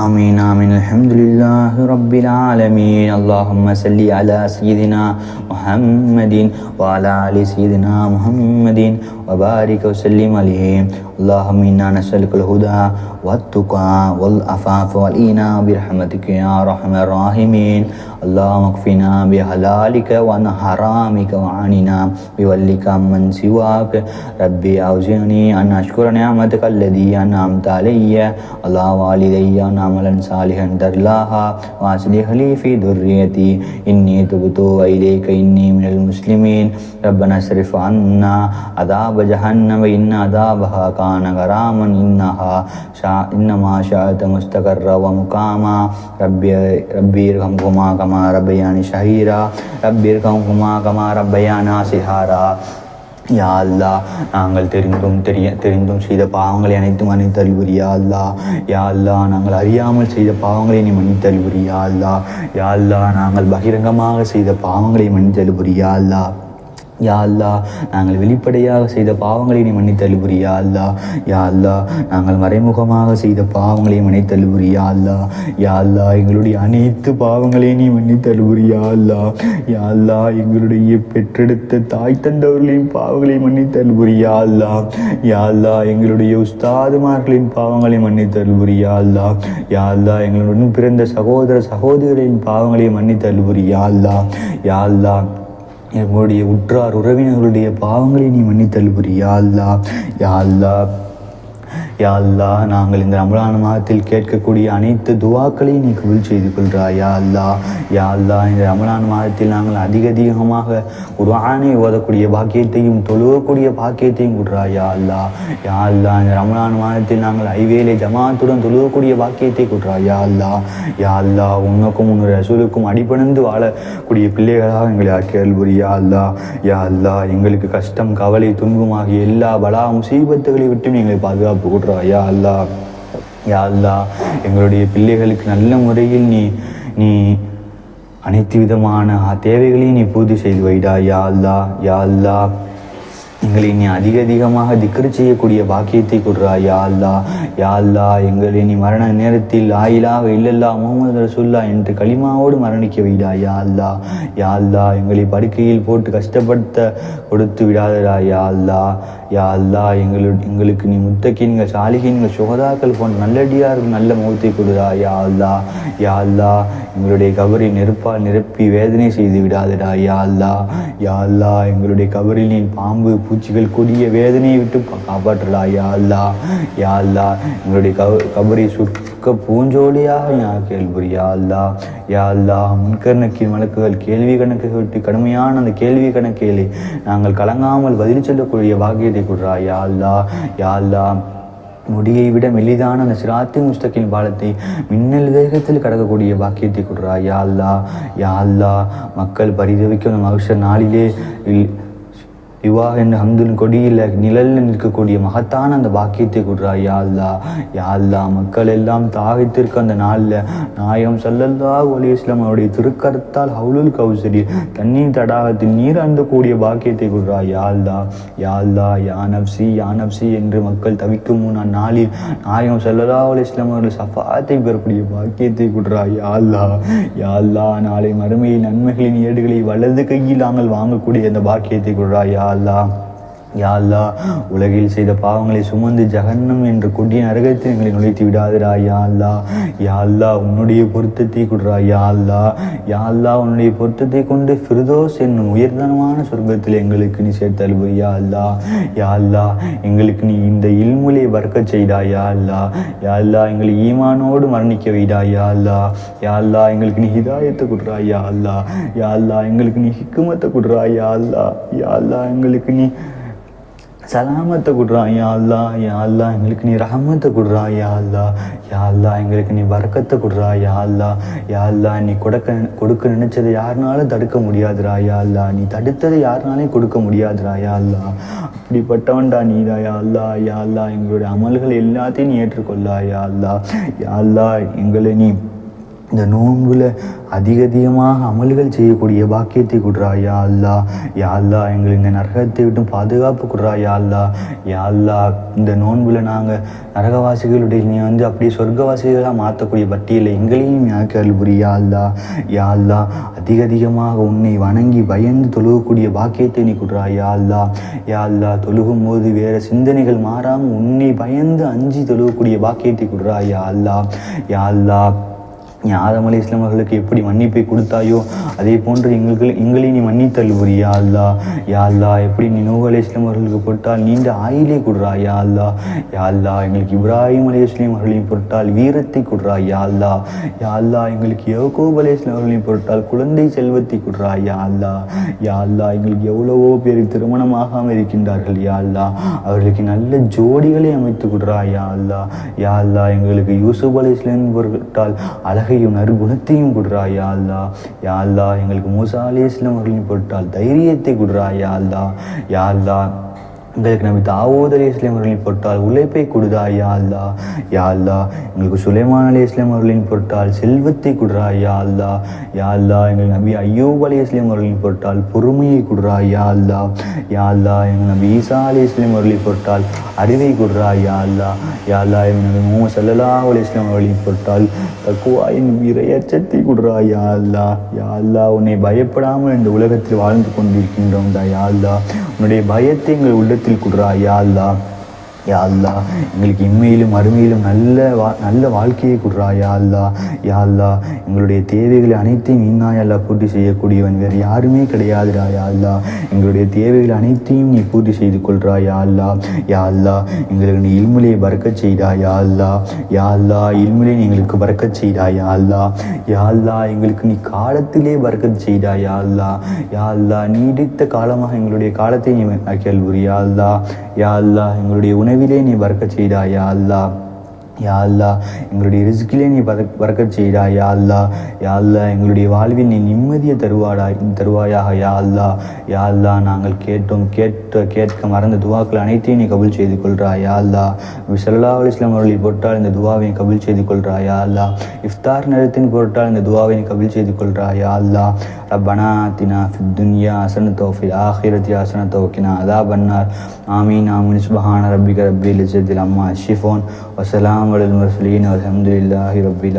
آمين آمين. الحمد لله رب العالمين. اللهم صل على سيدنا محمد وعلى آل سيدنا محمد وبارك وسلم عليه اللهم إنا نسألك الهدى والتقى والعفاف والإينا برحمتك يا أرحم الراحمين. اللهم اكفنا بحلالك وعن حرامك وعننا بولك من سواك. ربي أوزعني أن أشكر نعمتك الذي أنعمت علي. على والدي عملا صالحا ترلاها وأصلح لي في ذريتي. إني تبت إليك إني من المسلمين. ربنا اصرف عنا عذاب அதாப ஜஹன்னம இன்ன அதாபஹா கான கராமன் இன்னஹா ஷா இன்னமா ஷாத முஸ்தகர் வ முகாமா. ரப்பிய ரப்பீர் கம் குமா கமா ரப்பயானி ஷஹீரா. ரப்பீர் கம் குமா கமா ரப்பயானா சிஹாரா. யா அல்லா நாங்கள் தெரிந்தும் தெரிய தெரிந்தும் செய்த பாவங்களை அனைத்தும் மன்னித்தறிவுரியா அல்லா. யா அல்லா நாங்கள் அறியாமல் செய்த பாவங்களை நீ மன்னித்தறிவுரியா அல்லா. யா அல்லா நாங்கள் பகிரங்கமாக செய்த பாவங்களை மன்னித்தறிவுரியா அல்லா. யா அல்லா நாங்கள் வெளிப்படையாக செய்த பாவங்களை நீ மன்னித்தள்ளுபுரி யா அல்லா யா அல்லா நாங்கள் மறைமுகமாக செய்த பாவங்களை மன்னித்தள்ளுபுரி யா அல்லா யா அல்லா எங்களுடைய அனைத்து பாவங்களையும் நீ மன்னித்தள்ளுபுரி யா அல்லா யா அல்லா எங்களுடைய பெற்றெடுத்த தாய் தந்தவர்களின் பாவங்களை மன்னித்தள்ளுபுரி யா அல்லா யா அல்லா எங்களுடைய உஸ்தாதுமார்களின் பாவங்களை மன்னித்தள்ளுபுரி யா அல்லா யா அல்லா எங்களுடன் பிறந்த சகோதர சகோதரிகளின் பாவங்களை மன்னித்தள்ளுபுரி யா அல்லா யா அல்லா எங்களுடைய உற்றார் உறவினர்களுடைய பாவங்களை நீ மன்னித்தல் புரியா அல்லா. யா அல்லா. யா அல்லா நாங்கள் இந்த ரமலான் மாதத்தில் கேட்கக்கூடிய அனைத்து துவாக்களையும் நீ கபுல் செய்து கொள்கிறாய். யா அல்லா யா அல்லா இந்த ரமலான் மாதத்தில் நாங்கள் அதிக அதிகமாக குர்ஆனை ஓதக்கூடிய பாக்கியத்தையும் தொழுவக்கூடிய பாக்கியத்தையும் கொடுறாய் யா அல்லா யா அல்லா இந்த ரமலான் மாதத்தில் நாங்கள் ஐவேலை ஜமாத்துடன் தொழுவக்கூடிய பாக்கியத்தை கொடுறாய் யா அல்லா யா அல்லா உனக்கும் உன் ரசூலுக்கும் அடிபணிந்து வாழக்கூடிய பிள்ளைகளாக எங்களை ஆக்கியல் யா அல்லா யா அல்லா எங்களுக்கு கஷ்டம் கவலை துன்பம் ஆகிய எல்லா பலா முசீபத்துகளை விட்டும் எங்களை பாதுகாப்பு கொடுறா யா அல்லா யா அல்லா எங்களுடைய பிள்ளைகளுக்கு நல்ல முறையில் நீ நீ அனைத்து விதமான தேவைகளையும் நீ பூர்த்தி செய்து வைடா யா அல்லா யா அல்லா. எங்களை நீ அதிக அதிகமாக திக்கர் செய்யக்கூடிய பாக்கியத்தை கொடுறா யா அல்லா. யா அல்லா எங்களை நீ மரண நேரத்தில் ஆயிலாக இல்லல்லா முகமது ரசுல்லா என்று களிமாவோடு மரணிக்க வைடா யா அல்லா. யா அல்லா எங்களை படுக்கையில் போட்டு கஷ்டப்படுத்த கொடுத்து விடாதடா யா அல்லா. யா அல்லா எங்களுக்கு எங்களுக்கு நீ முத்தக்கீன்கள் சாலிகீன்கள் சுகதாக்கள் போன்ற நல்லடியாருக்கு நல்ல முகத்தை கொடுடா யா அல்லா. யா அல்லா எங்களுடைய கபரை நெருப்பால் நிரப்பி வேதனை செய்து விடாதடா யா அல்லா. யா அல்லா எங்களுடைய கபரில் நீ பாம்பு பூச்சிகள் கொடிய வேதனையை விட்டு காப்பாற்றடா காப்பாற்றுடா யா அல்லா. யா அல்லா எங்களுடைய கவ கபரை சுக்க பூஞ்சோலியாக யா கேள்வி யா அல்லா. யா அல்லா முன்கர்ணக்கின் வழக்குகள் கேள்வி கணக்கு விட்டு கடுமையான அந்த கேள்வி கணக்கிலே நாங்கள் கலங்காமல் பதில் சொல்லக்கூடிய பாக்கியத்தை கொடுறா யா அல்லா யா அல்லா. முடியை விட மெலிதான அந்த சிராத்தி முஸ்தகின் பாலத்தை மின்னல் வேகத்தில் கடக்கக்கூடிய பாக்கியத்தை கொடுறா யா அல்லா யா அல்லா. மக்கள் பரிதவிக்கும் அந்த மகிழ்ச்ச நாளிலே இல்- என்ற ஹம்துன் கொடியில் நிழலில் நிற்கக்கூடிய மகத்தான அந்த பாக்கியத்தை கொடுறா யாழ்லா யாழ்லா மக்கள் எல்லாம் தாகித்திருக்க அந்த நாளில் நாயகம் சல்லல்லா ஒலி இஸ்லாம் அவருடைய திருக்கரத்தால் ஹவுலுல் கவுசரி தண்ணீர் தடாகத்தில் நீர் அண்டக்கூடிய பாக்கியத்தை கொடுறா யாழ்லா யாழ்லா யானப்சி யானப்சி என்று மக்கள் தவிக்கும் முன் அந்நாளில் நாயகம் சல்லல்லா ஒலி இஸ்லாம் அவர்கள் சஃபாத்தை பெறக்கூடிய பாக்கியத்தை கொடுறா யாழ்லா யாழ்லா நாளை மறுமையில் நன்மைகளின் ஏடுகளை வலது கையில் நாங்கள் வாங்கக்கூடிய அந்த பாக்கியத்தை கொடுறா யா அல்லா யாழ்லா உலகில் செய்த பாவங்களை சுமந்து ஜகன்னம் என்ற கொடிய நரகத்தை எங்களை நுழைத்து விடாதடா யா யாழ்லா யா உன்னுடைய பொருத்தத்தை கொடுறா யாழ்லா யாழ்லா யா உன்னுடைய பொருத்தத்தை கொண்டு ஃபிர்தோஸ் என்னும் உயர்தனமான சொர்க்கத்தில் எங்களுக்கு நீ சேர்த்தல்வு யா யாழ்லா யா எங்களுக்கு நீ இந்த இல்முலை வர்க்க செய்தா யா யாழ்லா யா எங்களை ஈமானோடு மரணிக்க வைடா யா யாழ்லா யா எங்களுக்கு நீ ஹிதாயத்தை கொடுறா யா யாழ்லா யா எங்களுக்கு நீ ஹிக்குமத்தை கொடுறா யாழ்லா யாழ்லா யா எங்களுக்கு நீ சலாமத்தை கொடுறா யா அல்லா யா அல்லா எங்களுக்கு நீ ரஹமத்தை கொடுறா யா அல்லா யா அல்லா எங்களுக்கு நீ வரக்கத்தை கொடுறா யா அல்லா யா அல்லா நீ கொடுக்க கொடுக்க நினைச்சதை யாருனாலும் தடுக்க முடியாதுடா யா அல்லா நீ தடுத்ததை யாருனாலையும் கொடுக்க முடியாதுடா யா அல்லா அப்படிப்பட்டவன்டா நீதா யா அல்லா யா அல்லா எங்களுடைய அமல்கள் எல்லாத்தையும் நீ ஏற்றுக்கொள்ளா யா அல்லா யா அல்லா எங்களை நீ இந்த நோன்புல அதிக அதிகமாக அமல்கள் செய்யக்கூடிய பாக்கியத்தை கொடுறா யா அல்லா யா அல்லா எங்களை இந்த நரகத்தை விட்டும் பாதுகாப்பு கொடுறா யா அல்லா யா அல்லா இந்த நோன்புல நாங்கள் நரகவாசிகளுடைய நீ வந்து அப்படியே சொர்க்கவாசிகளாக மாற்றக்கூடிய பட்டியலை எங்களையும் யாருக்கு அருள் புரியா அல்லா யா அல்லா அதிக அதிகமாக உன்னை வணங்கி பயந்து தொழுகக்கூடிய பாக்கியத்தை நீ கொடுறா யா அல்லா யா அல்லா தொழுகும் போது வேறு சிந்தனைகள் மாறாமல் உன்னை பயந்து அஞ்சி தொழுகக்கூடிய பாக்கியத்தை கொடுறா யா அல்லா யா அல்லா ஆதம் அலி இஸ்லாம் அவர்களுக்கு எப்படி மன்னிப்பை கொடுத்தாயோ அதே போன்று எங்களுக்கு எங்களை நீ மன்னித்தல் புரியா அல்லா. யா அல்லா எப்படி நீ நூஹ் அலி இஸ்லாம் அவர்களுக்கு பொருட்டால் நீண்ட ஆயிலே கொடுறா யா அல்லா. யா அல்லா எங்களுக்கு இப்ராஹிம் அலி இஸ்லாம் அவர்களையும் பொருட்டால் வீரத்தை கொடுறா யா அல்லா. யா அல்லா எங்களுக்கு யவகோப் அலி இஸ்லாம் பொருட்டால் குழந்தை செல்வத்தை கொடுறா யா அல்லா. யா அல்லா எங்களுக்கு எவ்வளவோ பேர் திருமணமாகாமல் இருக்கின்றார்கள் யா அல்லா. அவர்களுக்கு நல்ல ஜோடிகளை அமைத்து கொடுறா யா அல்லா. யா அல்லா எங்களுக்கு யூசுப் அலி இஸ்லாம் பொருட்டால் அழகையும் நறுகுணத்தையும் கொடுறா யாழ்லா யாழ்லா எங்களுக்கு மூசா அலி இஸ்லாம் அவர்களின் பொருட்டால் தைரியத்தை கொடுறா யாழ்லா யாழ்லா எங்களுக்கு நபி தாவூத் அலி இஸ்லாம் அவர்களின் பொருட்டால் உழைப்பை கொடுதா யா அல்லா யா அல்லா எங்களுக்கு சுலைமான் அலி இஸ்லாம் அவர்களின் பொருட்டால் செல்வத்தை கொடுறா யா அல்லா யா அல்லா எங்கள் நபி ஐயூப் அலி இஸ்லாம் அவர்களின் பொருட்டால் பொறுமையை கொடுறா யா அல்லா யா அல்லா எங்கள் நபி ஈசா அலி இஸ்லாம் அவர்களின் பொருட்டால் அறிவை கொடுறா யா அல்லா யா அல்லா எங்கள் நபி முகமது சல்லா அலி இஸ்லாம் அவர்களின் பொருட்டால் தக்குவாயின் இறையச்சத்தை கொடுறா யா அல்லா யா அல்லா உன்னை பயப்படாமல் இந்த உலகத்தில் வாழ்ந்து கொண்டிருக்கின்றோம் தா யா அல்லா உன்னுடைய பயத்தை எங்கள் உள்ளத்தில் கொடுறா யா அல்லா யா அல்லா எங்களுக்கு இம்மையிலும் அருமையிலும் நல்ல வா நல்ல வாழ்க்கையை கொடுறா யா அல்லா யா அல்லா எங்களுடைய தேவைகளை அனைத்தையும் நீனா அல்லா பூர்த்தி செய்யக்கூடியவன் வேறு யாருமே கிடையாதுடா யா அல்லா எங்களுடைய தேவைகள் அனைத்தையும் நீ பூர்த்தி செய்து கொள்றா யா அல்லா யா அல்லா எங்களுக்கு நீ இல்முலையை பறக்க செய்டா யா அல்லா யா அல்லா இல்முலை எங்களுக்கு பறக்க செய்டா யா அல்லா யா அல்லா எங்களுக்கு நீ காலத்திலே பறக்க செய்டா யா அல்லா யா அல்லா நீடித்த காலமாக எங்களுடைய காலத்தை நீ கேள்வி யா அல்லா யா அல்லா எங்களுடைய உணவிலே நீ பறக்கச் செய்டா யா அல்லா யா அல்லா எங்களுடைய ரிஸ்கிலே நீ பதக் பறக்கச் செய்டா யா அல்லா யா அல்லா எங்களுடைய வாழ்வில் நீ நிம்மதியை தருவாடா தருவாயாக யா அல்லா யா அல்லா நாங்கள் கேட்டோம் கேட்ட கேட்க மறந்த துவாக்கள் அனைத்தையும் நீ கபுல் செய்து கொள்றா யா அல்லா சல்லா அலி அவர்களை பொருட்டால் இந்த துவாவை கபுல் செய்து கொள்றா யா அல்லா இஃப்தார் நேரத்தின் பொருட்டால் இந்த துவாவை நீ கபுல் செய்து கொள்றா யா அல்லா ரப்பனா தினா ஃபித் துன்யா அசன ஃபில் ஆஹிரத்தி அசன தோக்கினா அதா பன்னார் ஆமீன் ஆமீன். சுபஹான ரப்பிக ரப்பி இஸ்ஸத்தில் அம்மா ஷிஃபோன் வசலாம் அலல் முர்சலீன் அலமதுல்லாஹி ரப்பில்